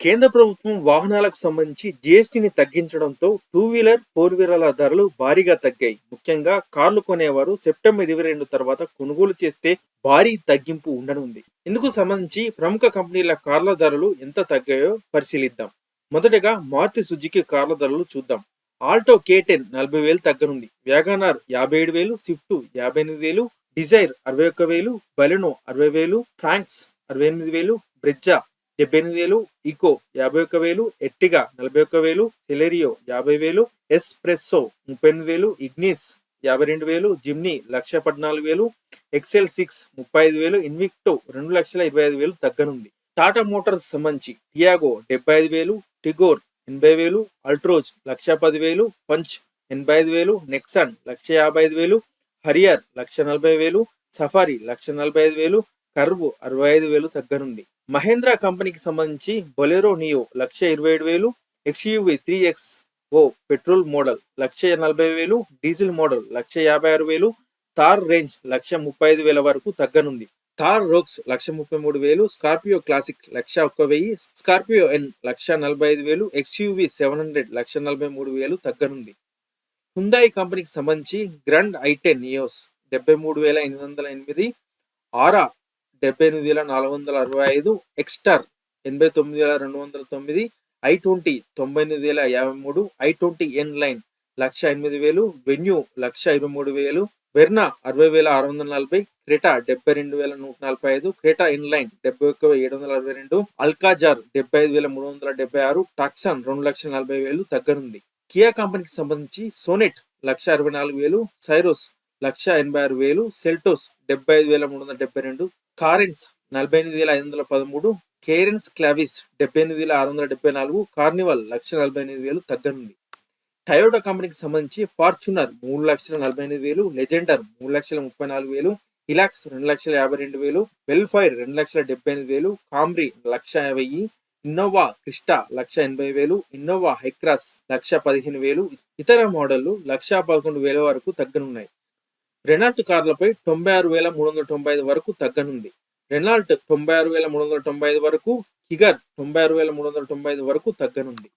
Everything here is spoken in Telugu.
కేంద్ర ప్రభుత్వం వాహనాలకు సంబంధించి జీఎస్టీని తగ్గించడంతో టూ వీలర్ ఫోర్ వీలర్ల ధరలు భారీగా తగ్గాయి. ముఖ్యంగా కార్లు కొనేవారు సెప్టెంబర్ ఇరవై రెండు తర్వాత కొనుగోలు చేస్తే భారీ తగ్గింపు ఉండనుంది. ఇందుకు సంబంధించి ప్రముఖ కంపెనీల కార్ల ధరలు ఎంత తగ్గాయో పరిశీలిద్దాం. మొదటగా మారుతి సుజుకి కార్ల ధరలు చూద్దాం. ఆల్టో కే టెన్ నలభై వేలు తగ్గనుంది. వ్యాగనార్ యాభై ఏడు వేలు స్విఫ్ట్ యాభై ఎనిమిది వేలు డిజైర్ అరవై ఒక్క వేలు బెలెనో అరవై వేలు ఫ్రాంక్స్ అరవై ఎనిమిది వేలు బ్రెజ్జా డెబ్బై వేలు ఇకో యాభై ఒక్క వేలు ఎట్టిగా నలభై ఒక్క వేలు సెలెరియో యాభై వేలు ఎస్ప్రెస్సో ముప్పై ఎనిమిది వేలు ఇగ్నిస్ యాభై రెండు వేలు జిమ్నీ లక్ష పద్నాలుగు వేలు ఎక్సెల్ సిక్స్ ముప్పై ఐదు వేలు ఇన్విక్టో రెండు లక్షల ఇరవై ఐదు వేలు తగ్గనుంది. టాటా మోటార్స్ సంబంధించి టియాగో డెబ్బై ఐదు వేలు టిగోర్ ఎనభై వేలు అల్ట్రోజ్ లక్ష పది వేలు పంచ్ ఎనభై ఐదు వేలు నెక్సాన్ లక్ష యాభై ఐదు వేలు హరియర్ లక్ష నలభై వేలు సఫారీ లక్ష నలభై ఐదు వేలు కర్వ్ అరవై ఐదు వేలు తగ్గనుంది. మహేంద్ర కంపెనీకి సంబంధించి బొలెరో నియో లక్ష ఇరవై ఏడు వేలు XUV three X O petrol model lakh నలభై వేలు డీజిల్ మోడల్ లక్ష యాభై ఆరు వేలు థార్ రేంజ్ లక్ష ముప్పై ఐదు వేల వరకు తగ్గనుంది. థార్ రోక్స్ లక్ష ముప్పై మూడు వేలు స్కార్పియో క్లాసిక్ లక్ష ఒక్క వెయ్యి స్కార్పియో ఎన్ లక్ష నలభై ఐదు వేలు ఎక్స్యూవి సెవెన్ హండ్రెడ్ లక్ష నలభై మూడు వేలు తగ్గనుంది. హుందాయి కంపెనీకి సంబంధించి గ్రాండ్ ఐటెన్ నియోస్ డెబ్బై మూడు వేల ఎనిమిది వందల ఎనిమిది ఆరా డెబ్బై ఎనిమిది వేల నాలుగు వందల అరవై ఐదు ఎక్స్టార్ ఎనభై తొమ్మిది వేల రెండు వందల తొమ్మిది ఐ ట్వంటీ తొంభై ఎనిమిది వేల యాభై మూడు I twenty N line lakh ఎనిమిది వేలు వెన్యూ లక్ష ఇరవై మూడు వేలు వెర్నా అరవై వేల ఆరు వందల నలభై క్రెటా డెబ్బై రెండు వేల నూట నలభై ఐదు క్రెటా ఇన్ లైన్ డెబ్బై ఒక్క ఏడు వందల అరవై రెండు అల్కాజార్ డెబ్బై ఐదు వేల మూడు వందల డెబ్బై ఆరు టాక్సన్ రెండు లక్షల నలభై వేలు తగ్గనుంది. కియా కంపెనీకి సంబంధించి సోనెట్ లక్ష అరవై నాలుగు వేలు సైరోస్ లక్ష ఎనభై ఆరు వేలు సెల్టోస్ డెబ్బై ఐదు వేల మూడు వందల డెబ్బై రెండు కారెన్స్ నలభై ఎనిమిది వేల ఐదు వందల పదమూడు కేరెన్స్ క్లావిస్ డెబ్బై ఎనిమిది వేల ఆరు వందల డెబ్బై నాలుగు కార్నివల్ లక్ష నలభై ఎనిమిది వేలు తగ్గనుంది. టయోటా కంపెనీకి సంబంధించి ఫార్చునర్ మూడు లక్షల నలభై ఎనిమిది వేలు లెజెండర్ మూడు లక్షల ముప్పై నాలుగు వేలు ఇలాక్స్ రెండు లక్షల యాభై రెండు వేలు వెల్ఫైర్ రెండు లక్షల డెబ్బై ఎనిమిది వేలు కామ్రీ లక్ష వెయ్యి ఇన్నోవా క్రిస్టా లక్ష ఎనభై వేలు ఇన్నోవా హైక్రాస్ లక్ష పదిహేను వేలు ఇతర మోడళ్ళు లక్ష పదకొండు వేల వరకు తగ్గనున్నాయి. రెనాల్ట్ కార్లపై తొంభై ఆరు వేల మూడు వందల తొంభై ఐదు వరకు తగ్గనుంది. రెనాల్ట్ తొంభై ఆరు వేల మూడు వందల తొంభై ఐదు వరకు కిగర్ తొంభై ఆరు వేల మూడు వందల తొంభై ఐదు వరకు తగ్గనుంది.